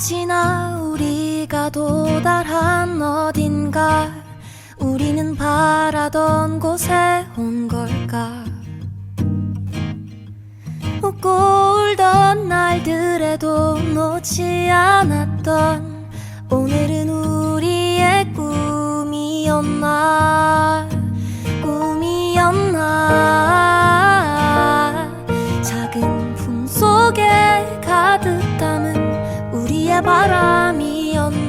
지나 우리가 도달한 어딘가? 우리는 바라던 곳에 온 걸까? 웃고 울던 날들에도 놓지 않았던 오늘은 우리의 꿈이었나? 꿈이었나? 작은 품 속에 가득 barami on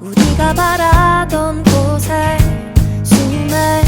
우리가 바라던 곳에 정말